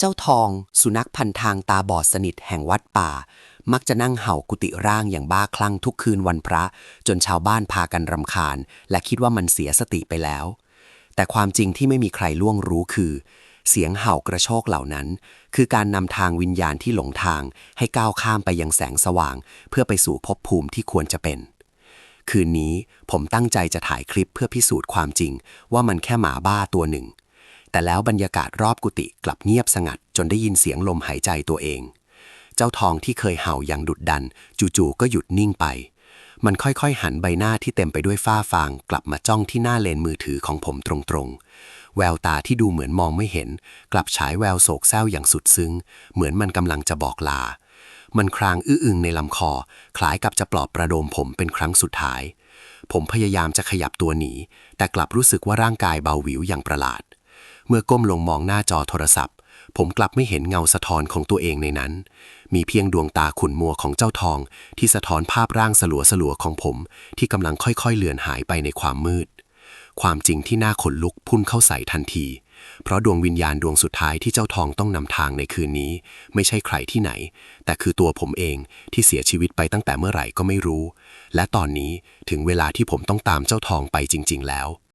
เจ้าทอง สุนัขพันทางตาบอดสนิทแห่งวัดป่า มักจะนั่งเห่ากุฏิร่างอย่างบ้าคลั่งทุกคืนวันพระ จนชาวบ้านพากันรำคาญ และคิดว่ามันเสียสติไปแล้ว แต่ความจริงที่ไม่มีใครล่วงรู้คือ เสียงเห่ากระโชกเหล่านั้น คือการนำทางวิญญาณที่หลงทาง ให้ก้าวข้ามไปยังแสงสว่าง เพื่อไปสู่ภพภูมิที่ควรจะเป็นคืนนี้ผมตั้งใจจะถ่ายคลิปเพื่อพิสูจน์ความจริง ว่ามันแค่หมาบ้าตัวหนึ่ง แต่แล้วบรรยากาศรอบกุฏิกลับเงียบสงัดจนได้ยินเสียงลมหายใจตัวเอง เจ้าทองที่เคยเห่าอย่างดุดดัน จู่ๆก็หยุดนิ่งไป มันค่อยๆ หันใบหน้าที่เต็มไปด้วยฝ้าฟาง กลับมาจ้องที่หน้าเลนมือถือของผมตรงๆ แววตาที่ดูเหมือนมองไม่เห็น กลับฉายแววโศกเศร้าอย่างสุดซึ้ง เหมือนมันกำลังจะบอกลา มันครางอื้ออึงในลำคอ คล้ายกับจะปลอบประโลมผมเป็นครั้งสุดท้าย ผมพยายามจะขยับตัวหนี แต่กลับรู้สึกว่าร่างกายเบาหวิวอย่างประหลาด เมื่อก้มลงมองหน้าจอโทรศัพท์ ผมกลับไม่เห็นเงาสะท้อนของตัวเองในนั้น มีเพียงดวงตาขุ่นมัวของเจ้าทอง ที่สะท้อนภาพร่างสลัวสลัวของผม ที่กำลังค่อยๆ เลือนหายไปในความมืด ความจริงที่น่าขนลุกพุ่นเข้าใส่ทันที เพราะดวงวิญญาณดวงสุดท้ายที่เจ้าทองต้องนำทางในคืนนี้ ไม่ใช่ใครที่ไหน แต่คือตัวผมเองที่เสียชีวิตไปตั้งแต่เมื่อไหร่ก็ไม่รู้ และตอนนี้ถึงเวลาที่ผมต้องตามเจ้าทองไปจริง ๆ แล้ว